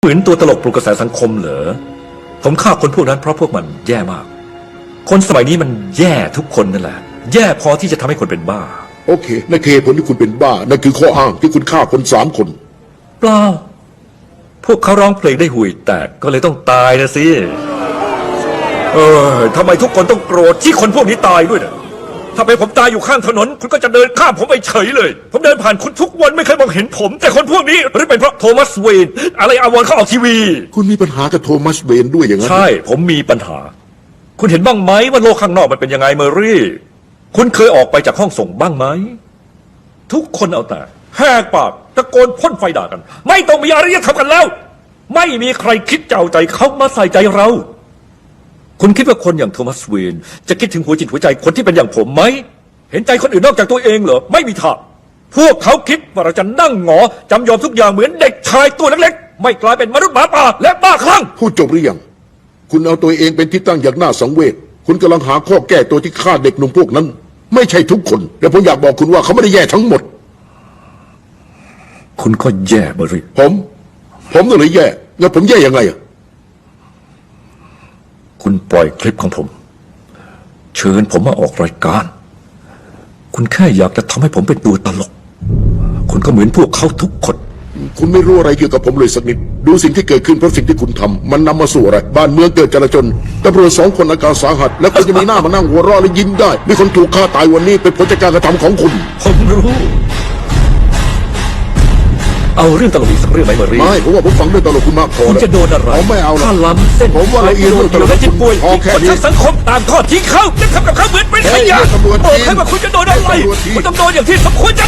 เหมือนตัวตลกปลุกกระแสสังคมเหรอ ผมฆ่าคนพวกนั้นเพราะพวกมันแย่มาก คนสมัยนี้มันแย่ทุกคนนั่นแหละ แย่พอที่จะทำให้คนเป็นบ้า โอเคนั่นคือเหตุผลที่คุณเป็นบ้า นั่นคือข้ออ้างที่คุณฆ่าคนสามคน เปล่า พวกเขาร้องเพลงได้ห่วยแตกก็เลยต้องตายนะสิ เออทำไมทุกคนต้องโกรธที่คนพวกนี้ตายด้วยนะ ถ้าเป็นผมตายอยู่ข้างถนน คุณก็จะเดินข้ามผมไปเฉยเลย ผมเดินผ่านคุณทุกวันไม่เคยมองเห็นผม แต่คนพวกนี้หรือเป็นเพราะโทมัสเวนอะไรอาวรณ์เขาออกทีวี คุณมีปัญหากับโทมัสเวนด้วยอย่างนั้นใช่ ผมมีปัญหา คุณเห็นบ้างไหมว่าโลกข้างนอกมันเป็นยังไงเมอรี่ คุณเคยออกไปจากห้องส่งบ้างไหม ทุกคนเอาแต่แหกปากตะโกนพ่นไฟด่ากัน ไม่ต้องมีอารยธรรมกันแล้ว ไม่มีใครคิดจะเอาใจเขามาใส่ใจเรา คุณคิดว่าคนอย่างโทมัสเวนจะคิดถึงหัวจิตหัวใจคนที่เป็นอย่างผมไหม เห็นใจคนอื่นนอกจากตัวเองเหรอ ไม่มีทางพวกเขาคิดว่าเราจะนั่งหงอจำยอมทุกอย่างเหมือนเด็กชายตัวเล็กๆ ไม่กลายเป็นมนุษย์หมาป่าและบ้าคลั่ง พูดจบหรือยัง คุณเอาตัวเองเป็นที่ตั้งอย่างน่าสังเวช คุณกำลังหาข้อแก้ตัวที่ฆ่าเด็กหนุ่มพวกนั้น ไม่ใช่ทุกคนแต่ผมอยากบอกคุณว่าเขาไม่ได้แย่ทั้งหมด คุณก็แย่เมอรี่ผม ผมน่ะเลยแย่ แล้วผมแย่ยังไงอะ คุณปล่อยคลิปของผม เชิญผมมาออกรายการ คุณแค่อยากจะทำให้ผมเป็นตัวตลก คุณก็เหมือนพวกเขาทุกคน คุณไม่รู้อะไรเกี่ยวกับผมเลยสักนิด ดูสิ่งที่เกิดขึ้นเพราะสิ่งที่คุณทำมันนำมาสู่อะไร บ้านเมืองเกิดจลาจลตำรวจสองคนอาการสาหัส แล้วคุณจะมีหน้ามานั่งหัวเราะและยิ้มได้ มีคนถูกฆ่าตายวันนี้เป็นผลจากการกระทำของคุณ ผมรู้ เอาเรื่องตลกอีกสักเรื่องไหมเมอรี่ไม่ผมว่าผมฟังเรื่องตลกคุณมากพอคุณแล้ว จะโดนอะไรผมไม่เอาหรอกถ้าล้ำเส้นผมว่าละเอียดโดเรื่อนงตลอยู่กและจิตป่วยพอแค่คนนี้ทั้งสังคมต่างทอดทิ้งเขาจะทำกับเขาเหมือนเป็นขยะเฮ้ยเรียกตำรวจโอ้ทีใครว่าคุณจะโดนอะไรเรียกตำรวจทีคุณต้องโดนอย่างที่สมควรจะ